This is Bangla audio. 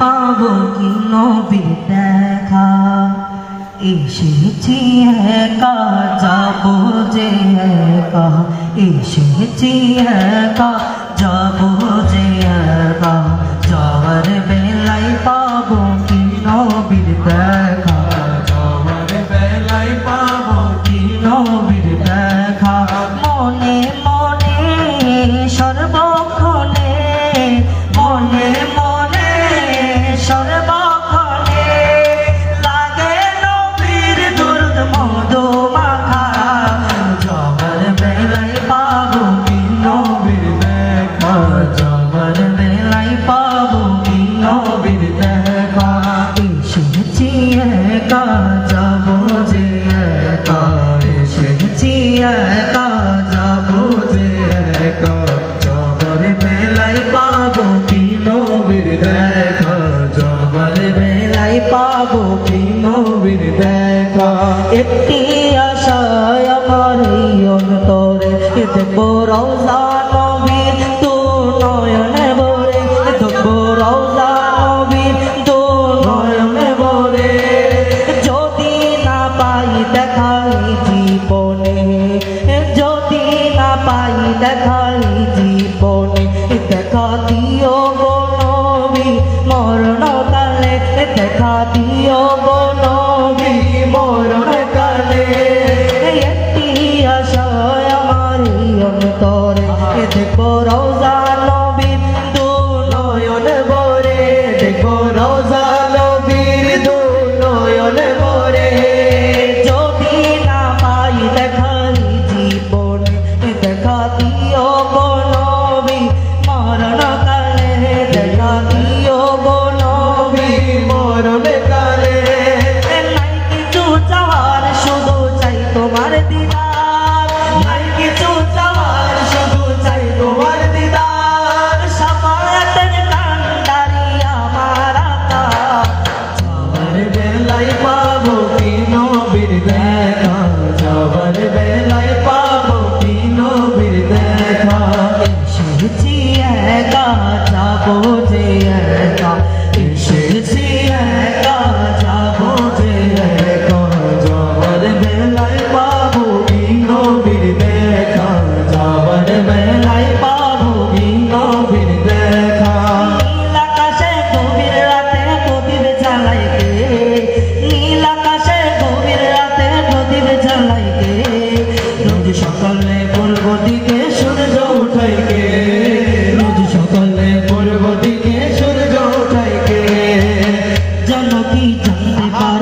পাব কি নবীর দেখা? এসেছি একা যাব যে একা। এসেছি একা যাব যে একা। দেখা জমার বেলায় পাবো কি নবীর দেখা? একটি আশায় আমার এই অন্তরে এতে রোজা নবীর তো নয়নে বলে এত রোজা নবীর তো নয়নে বলে যদি না জীবনে যদি না পাই দেখাই রোজা নবী জানতে পারে